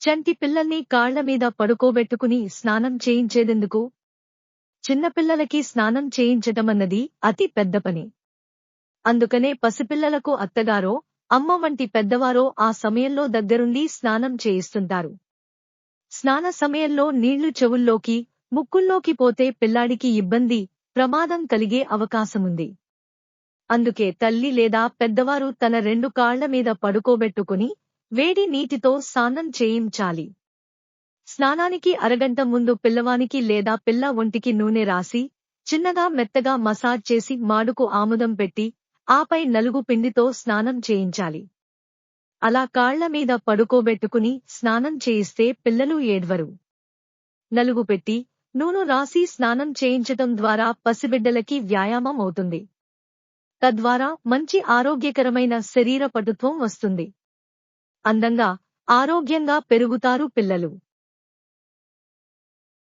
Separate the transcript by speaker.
Speaker 1: చంటి పిల్లల్ని కాళ్ళ మీద పడుకోబెట్టుకుని స్నానం చేయించేదెందుకు? చిన్నపిల్లలకి స్నానం చేయించటమన్నది అతి పెద్ద పని. అందుకనే పసిపిల్లలకు అత్తగారో అమ్మ వంటి పెద్దవారో ఆ సమయంలో దగ్గరుండి స్నానం చేయిస్తుంటారు. స్నాన సమయంలో నీళ్ళు చెవుల్లోకి ముక్కుల్లోకి పోతే పిల్లాడికి ఇబ్బంది ప్రమాదం కలిగే అవకాశముంది. అందుకే తల్లి లేదా పెద్దవారు తన రెండు కాళ్ళ మీద పడుకోబెట్టుకుని వేడి నీటితో స్నానం చేయించాలి. స్నానానికి అరగంట ముందు పిల్లవానికి లేదా పిల్ల ఒంటికి నూనె రాసి చిన్నగా మెత్తగా మసాజ్ చేసి మాడుకు ఆముదం పెట్టి ఆపై నలుగు పిండితో స్నానం చేయించాలి. అలా కాళ్ళ మీద పడుకోబెట్టుకుని స్నానం చేయిస్తే పిల్లలు ఏడ్వరు. నలుగు పెట్టి నూనె రాసి స్నానం చేయించటం ద్వారా పసిబిడ్డలకి వ్యాయామం అవుతుంది. తద్వారా మంచి ఆరోగ్యకరమైన శరీర పటుత్వం వస్తుంది. అందంగా ఆరోగ్యంగా పెరుగుతారు పిల్లలు.